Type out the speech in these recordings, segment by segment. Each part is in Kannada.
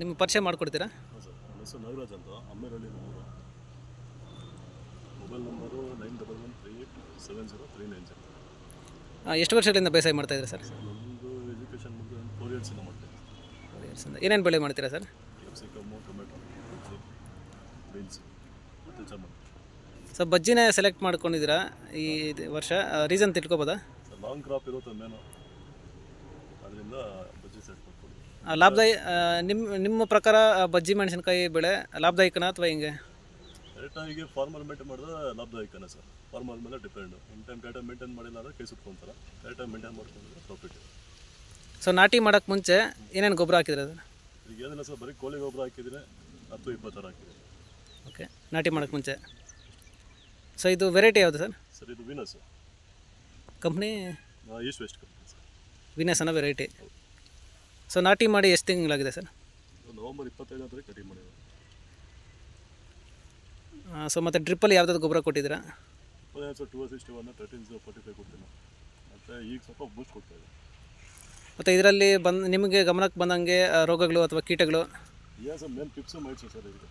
ನಿಮ್ಮ ಪರಿಚಯ ಮಾಡಿಕೊಡ್ತೀರಾ? ನನ್ನ ಹೆಸರು ನಾಗರಾಜ್ ಅಂತ. ಅಮ್ಮೇರಳ್ಳಿ ನಮ್ಮೂರು. Mobile number nine double one three eight seven zero three nine zero. ಆ, ಎಷ್ಟು ವರ್ಷಗಳಿಂದ ಬೇಸಾಯ ಮಾಡ್ತಾಯಿದ್ದೀರಾ ಸರ್? ನಮ್ಮದು ಎಜುಕೇಷನ್ ಮುಗಿದು ಫೋರ್ ಇಯರ್ಸಿಂದ ಮಾಡ್ತೇವೆ ಏನೇನು ಬೆಳೆ ಮಾಡ್ತೀರಾ sir? Capsicum tomato bajji beans. ಮತ್ತು ಚಮನ್ ಸರ್ ಬಜ್ಜಿನೇ ಸೆಲೆಕ್ಟ್ ಮಾಡ್ಕೊಂಡಿದ್ದೀರಾ ಈ ಇದು ವರ್ಷ ರೀಸನ್ ತಿಳ್ಕೊಬೋದಾ? ಲಾಂಗ್ ಕ್ರಾಪ್ ಇರುತ್ತೆ ಮೇನು. ಅದರಿಂದ ಬಜ್ಜಿ ಸೆಟ್ ಲಾಭದಾಯಿ ನಿಮ್ಮ ನಿಮ್ಮ ಪ್ರಕಾರ ಬಜ್ಜಿ ಮೆಣಸಿನಕಾಯಿ ಬೆಳೆ ಲಾಭದಾಯಕನ ಅಥವಾ ಹಿಂಗೆ? ಕರೆಕ್ಟಾಗಿ ಫಾರ್ಮರ್ ಮೇಂಟೈನ್ ಮಾಡಿದ್ರೆ ಲಾಭದಾಯಕನ ಸರ್. ಫಾರ್ಮರ್ ಮೇಲೆ ಡಿಪೆಂಡ್ ಇನ್ ಟೈಮ್ ಕರೆಕ್ಟಾಗಿ ಮೇಂಟೈನ್ ಮಾಡಿಲ್ಲ ಅಂದರೆ ಕೈ ಸುಟ್ಕೊತಾರೆ. ಕರೆಕ್ಟಾಗಿ ಮೇಂಟೈನ್ ಮಾಡ್ಕೊಂಡ್ರೆ ಪ್ರಾಫಿಟ್ ಸೊ ನಾಟಿ ಮಾಡೋಕ್ಕೆ ಮುಂಚೆ ಏನೇನು ಗೊಬ್ಬರ ಹಾಕಿದ್ರೆ ಅದು ಈಗ ಏನಿಲ್ಲ ಸರ್ ಬರೀ ಕೋಳಿ ಗೊಬ್ಬರ ಹಾಕಿದ್ರೆ ಹತ್ತು ಇಪ್ಪತ್ತಾರು ಹಾಕಿದೆ. ಓಕೆ ನಾಟಿ ಮಾಡೋಕ್ಕೆ ಮುಂಚೆ. ಸೊ ಇದು ವೆರೈಟಿ ಯಾವುದು ಸರ್? ಸರ್ ಇದು Venus company East West company sir. Venus ಅನ್ನೋ ವೆರೈಟಿ ಸೊ ನಾಟಿ ಮಾಡಿ ಎಷ್ಟು ತಿಂಗಳಾಗಿದೆ ಸರ್? ಇದು ನವಂಬರ್ ಇಪ್ಪತ್ತೈದು ತಾರೀಕು ಕಟಿಂಗ್ ಮಾಡಿದ್ರು ಸೊ ಮತ್ತು ಡ್ರಿಪ್ಪಲ್ಲಿ ಯಾವ್ದಾದ್ರು ಗೊಬ್ಬರ ಕೊಟ್ಟಿದ್ದೀರಾ? ಇಪ್ಪತ್ತೈದು sir two sixty one thirteen zero forty five ಕೊಡ್ತೀನಿ. ಮತ್ತು ಈಗ ಸ್ವಲ್ಪ ಬೂಸ್ಟ್ ಕೊಡ್ತಾ ಇದೆ. ಮತ್ತು ಇದರಲ್ಲಿ ಬಂದು ನಿಮಗೆ ಗಮನಕ್ಕೆ ಬಂದಂಗೆ ಆ, ರೋಗಗಳು ಅಥವಾ ಕೀಟಗಳು? ಏನು sir main thrips mites sir ಇದು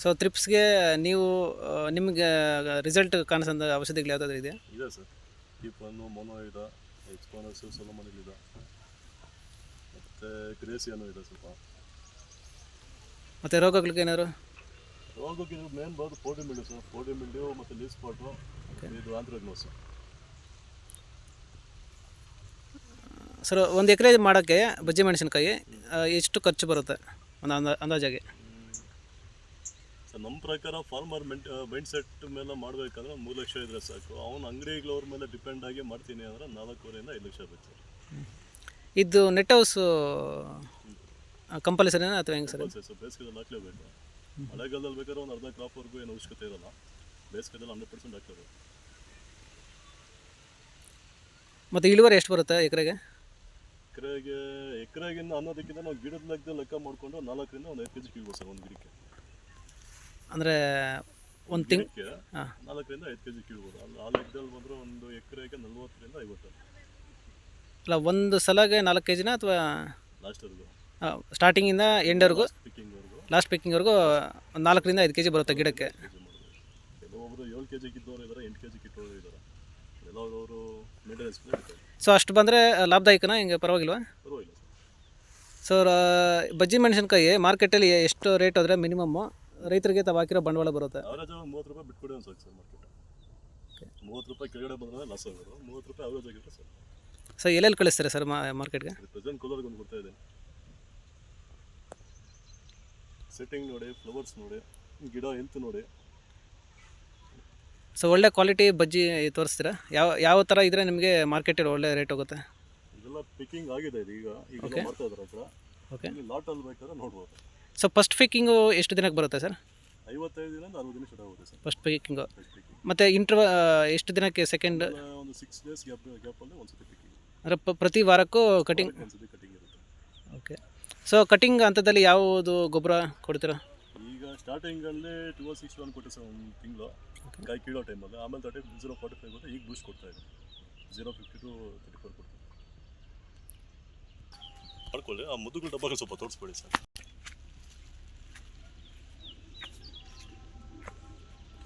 ಸೊ ತ್ರಿಪ್ಸ್ಗೆ ನೀವು ಆ, ನಿಮಗೆ ರಿಸಲ್ಟ್ ಕಾಣಿಸೋ ಔಷಧಿಗಳು ಯಾವ್ದಾದ್ರು ಇದೆಯಾ? ಇದೆ ಸರ್. ಟಿಪ್ಪನ್ನು ಮೊನೋ ಇದೆ ಎಕ್ಸ್ಪಾನಸ್ಸು ಸೊಲಮನಿಲಿದೆ ಮತ್ತು ಗ್ರೇಸಿಯನ್ನು ಇದೆ ಸ್ವಲ್ಪ. ಮತ್ತು ರೋಗಗಳಿಗೆ ಏನಾದ್ರು? ರೋಗಕ್ಕೆ ಇದು ಮೇನ್ ಬರೋದು powdery mildew sir. Powdery mildew ಮತ್ತು ಲೀಸ್ ಪಾಟು ಇದು ಆಂಥ್ರಾಗ್ನೋಸು ಸರ್ ಒಂದು ಎಕರೆ ಮಾಡೋಕ್ಕೆ ಬಜ್ಜಿ ಮೆಣಸಿನಕಾಯಿ ಎಷ್ಟು ಖರ್ಚು ಬರುತ್ತೆ? ಒಂದು ಅಂದ ಅಂದಾಜಾಗಿ. ಸರ್ ನಮ್ಮ ಪ್ರಕಾರ ಫಾರ್ಮರ್ ಮೆಂಟ್ ಮೈಂಡ್ ಸೆಟ್ ಮೇಲೆ ಮಾಡಬೇಕಂದ್ರೆ ಮೂರು ಲಕ್ಷ ಇದ್ರೆ ಸಾಕು. ಅವನು ಅಂಗಡಿಗಳವ್ರ ಮೇಲೆ ಡಿಪೆಂಡ್ ಆಗಿ ಮಾಡ್ತೀನಿ ಅಂದರೆ ನಾಲ್ಕೂವರೆಯಿಂದ ಐದು ಲಕ್ಷ ಬೇಕು ಸರ್. ಇದು ನೆಟ್ ಹೌಸು ಕಂಪಲ್ಸರಿನಾ ಅಥವಾ ಹೆಂಗೆ ಸರ್? ಸರ್ ಬೇಸಿಗೆದಲ್ಲಿ ಹಾಕ್ಲೇಬೇಕು ಮಳೆಗಾಲದಲ್ಲಿ ಬೇಕಾದ್ರೆ ಒಂದು ಅರ್ಧ ಕ್ರಾಪ್ವರೆಗೂ ಏನು ಅವಶ್ಯಕತೆ ಇರಲ್ಲ. ಬೇಸಿಗೆದಲ್ಲಿ ಹಂಡ್ರೆಡ್ ಪರ್ಸೆಂಟ್ ಹಾಕ್ಲೇಬೇಕು ಮತ್ತೆ ಇಳುವರಿ ಎಷ್ಟು ಬರುತ್ತೆ ಎಕರೆಗೆ? ಎಕರೆಗೆ ಎಕರೆಗಿಂತ ಅನ್ನೋದಕ್ಕಿಂತ ನಾವು ಗಿಡದ ಲೆಕ್ಕದಲ್ಲಿ ಲೆಕ್ಕ ಮಾಡಿಕೊಂಡು ನಾಲ್ಕರಿಂದ ಒಂದು ಐದು ಕೆ ಜಿ ಕೀಳ್ಬೋದು ಸರ್ ಒಂದು ಗಿಡಕ್ಕೆ. ಅಂದರೆ ಒಂದು ತಿಂಗ್ ನಾಲ್ಕರಿಂದ ಐದು ಕೆ ಜಿ ಕೀಳ್ಬೋದು. ಅಲ್ಲಿ ಆ ಲೆಕ್ಕದಲ್ಲಿ ಬಂದರೆ ಒಂದು ಎಕರೆಗೆ ನಲ್ವತ್ತರಿಂದ ಐವತ್ತು. ಅಲ್ಲ ಒಂದು ಸಲಗೆ ನಾಲ್ಕು ಕೆ ಜಿನ ಅಥವಾ ಲಾಸ್ಟ್ವರೆಗೂ? ಸ್ಟಾರ್ಟಿಂಗಿಂದ ಎಂಡ್ವರೆಗೂ? ಪಿಕ್ಕಿಂಗ್ವರೆಗೂ ಲಾಸ್ಟ್ ಪಿಕ್ಕಿಂಗ್ವರೆಗೂ ಒಂದು ನಾಲ್ಕರಿಂದ ಐದು ಕೆ ಜಿ ಬರುತ್ತೆ. ಗಿಡಕ್ಕೆ ಏಳು ಕೆ ಇದ್ದಾರೆ ಎಂಟು ಕೆ ಇದ್ದಾರೆ ಕೆಲವರು ಮೇಂಟೆನೆನ್ಸ್ ಸೊ ಅಷ್ಟು ಬಂದರೆ ಲಾಭದಾಯಕನ? ಹಿಂಗೆ? ಪರವಾಗಿಲ್ವಾ? ಪರವಾಗಿಲ್ಲ ಸೊ ಸರ್ ಬಜ್ಜಿ ಮೆಣಸಿನ್ಕಾಯಿ ಮಾರ್ಕೆಟಲ್ಲಿ ಎಷ್ಟು ರೇಟ್ ಆದರೆ ಮಿನಿಮಮ್ಮು ರೈತರಿಗೆ ತಾವು ಹಾಕಿರೋ ಬಂಡವಾಳ ಬರುತ್ತೆ? ಅವರೇಜ್ ಮೂವತ್ತು ರೂಪಾಯಿ ಬಿಟ್ಕೊಡಿ ಒಂದು ಸರ್ ಮಾರ್ಕೆಟ್. ಮೂವತ್ತು ರೂಪಾಯಿ ಕೆಳಗಡೆ ಬಂದರೆ ಲಾಸ್ ಆಗೋದು. ಮೂವತ್ತು ರೂಪಾಯಿ ಅವರೇಜ್ ಆಗಿರುತ್ತೆ ಸರ್ ಸೊ ಎಲ್ಲೆಲ್ಲಿ ಕಳಿಸ್ತಾರೆ ಸರ್ ಮಾರ್ಕೆಟ್ಗೆ? ಪ್ರೆಸೆಂಟ್ ಕಲರ್ಗೆ ಒಂದು ಇದ್ದೀನಿ ಸೆಟ್ಟಿಂಗ್ ನೋಡಿ ಫ್ಲವರ್ಸ್ ನೋಡಿ ಗಿಡ ಹೆಲ್ತ್ ನೋಡಿ. ಸೊ ಒಳ್ಳೆ ಕ್ವಾಲಿಟಿ ಬಜ್ಜಿ ತೋರಿಸ್ತೀರಾ? ಯಾವ ಯಾವ ಥರ ಇದ್ದರೆ ನಿಮಗೆ ಮಾರ್ಕೆಟಲ್ಲಿ ಒಳ್ಳೆ ರೇಟ್ ಹೋಗುತ್ತೆ? ಇದೆಲ್ಲ ಪಿಕ್ಕಿಂಗ್ ಆಗಿದೆ ಇದು ಈಗ. ಈಗ Okay. ಮಾಡ್ತಾ ಇದ್ದಾರೆ ಹತ್ರ. ಓಕೆ ಇಲ್ಲಿ ಲಾಟಲ್ಲಿ ಬೇಕಾದ್ರೆ ನೋಡ್ಬೋದು. ಸೊ ಫಸ್ಟ್ ಪಿಕ್ಕಿಂಗು ಎಷ್ಟು ದಿನಕ್ಕೆ ಬರುತ್ತೆ ಸರ್? ಐವತ್ತೈದು ದಿನದಿಂದ ಅರವತ್ತು ದಿನ ಸ್ಟಾರ್ಟ್ ಆಗುತ್ತೆ ಸರ್. ಫಸ್ಟ್ ಪಿಕ್ಕಿಂಗು ಮತ್ತೆ ಪಿಕ್ಕಿಂಗ್ ಮತ್ತು ಇಂಟ್ರವ ಎಷ್ಟು ದಿನಕ್ಕೆ ಸೆಕೆಂಡ್ ಒಂದು ಸಿಕ್ಸ್ ಡೇಸ್ ಗ್ಯಾಪ್ ಗ್ಯಾಪಲ್ಲಿ ಒಂದು ಸತಿ ಪಿಕ್ಕಿಂಗ್ ಅಂದರೆ ಪ್ರತಿ ವಾರಕ್ಕೂ ಕಟಿಂಗ್ ಕಟಿಂಗ್ ಇರುತ್ತೆ. ಓಕೆ ಸೊ ಕಟಿಂಗ್ ಹಂತದಲ್ಲಿ ಯಾವುದು ಗೊಬ್ಬರ ಕೊಡ್ತೀರಾ? ಈಗ ಸ್ಟಾರ್ಟಿಂಗಲ್ಲಿ ಟೂ ಸಿಕ್ಸ್ ಒನ್ ಕೊಟ್ಟೆ ಸರ್ ಒಂದು ತಿಂಗಳು. ಕಾಯಿ ಕೀಳೋ ಟೈಮಲ್ಲಿ ಆಮೇಲೆ ತರ್ಟಿ ಜೀರೋ ಫಾರ್ಟಿ ಫೈವ್ ಬರುತ್ತೆ ಈಗ ಬೂಸ್ಟ್ ಕೊಡ್ತಾ ಇದೆ. Zero fifty two thirty four ಕೊಡ್ತೀನಿ ಮಾಡ್ಕೊಳ್ಳಿ. ಆ ಮುದ್ದುಗಳ ಡಬ್ಬಗಳು ಸ್ವಲ್ಪ ತೋರಿಸ್ಬೇಡಿ ಸರ್.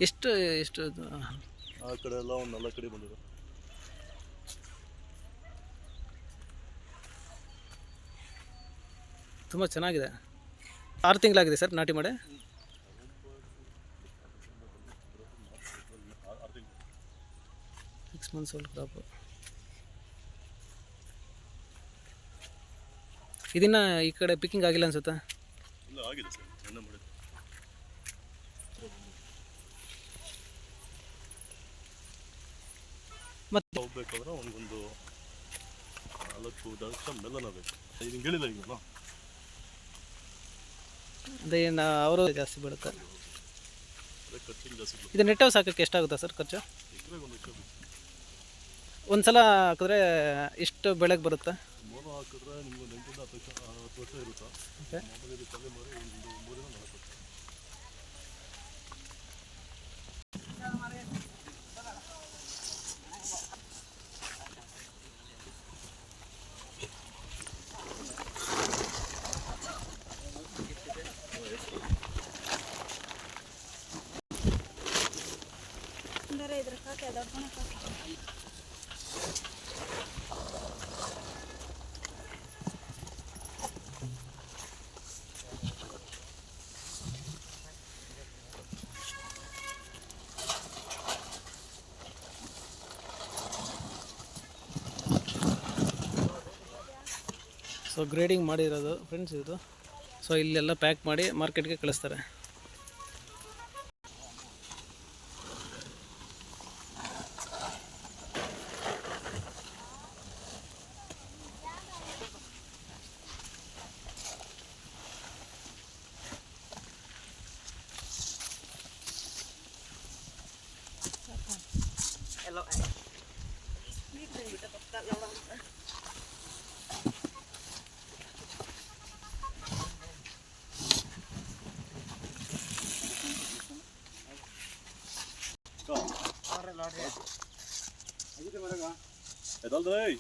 ಎಷ್ಟು ಎಷ್ಟು ಆ ಕಡೆ ಎಲ್ಲ ಒಂದು ನಾಲ್ಕು ಕಡೆ ಬಂದಿದೆ. ತುಂಬ ಚೆನ್ನಾಗಿದೆ. ಆರು ತಿಂಗಳಾಗಿದೆ ಸರ್ ನಾಟಿ ಮಾಡಿ? ಸಿಕ್ಸ್ ಮಂತ್ಸ್ ಓಲ್ಡ್ ಕ್ರಾಪು ಇದನ್ನು ಈ ಕಡೆ ಪಿಕ್ಕಿಂಗ್ ಆಗಿಲ್ಲ ಅನ್ಸುತ್ತಾ? ಮತ್ತೆ? ಹೋಗ್ಬೇಕಾದ್ರೆ ಒಂದೊಂದು ನಾಲ್ಕು ದಕ್ಷ ಮೆಲ್ಲನ ಬೇಕು. ಇದನ್ನು ಹೇಳಿಲ್ಲ ಈಗ ಅದೇ ನಾ ಅವರು ಜಾಸ್ತಿ ಬೀಳುತ್ತೆ. ಇದು ನೆಟ್ ಸಾಕಕ್ಕೆ ಹಾಕೋಕ್ಕೆ ಎಷ್ಟಾಗುತ್ತೆ ಸರ್ ಖರ್ಚು? ಒಂದು ಸಲ ಹಾಕಿದ್ರೆ ಎಷ್ಟು ಬೆಳೆಗೆ ಬರುತ್ತೆ? ಹಾಕಿದ್ರೆ ನಿಮ್ಗೆ ಹತ್ತು ವರ್ಷ ಇರುತ್ತೆ? ಸೊ ಗ್ರೇಡಿಂಗ್ ಮಾಡಿರೋದು ಫ್ರೆಂಡ್ಸ್ ಇದು. ಸೊ ಇಲ್ಲೆಲ್ಲ ಪ್ಯಾಕ್ ಮಾಡಿ ಮಾರ್ಕೆಟ್ಗೆ ಕಳಿಸ್ತಾರೆ. lo eh. Go. Arre, arre. Ayo venga. ¿Qué tal, deh.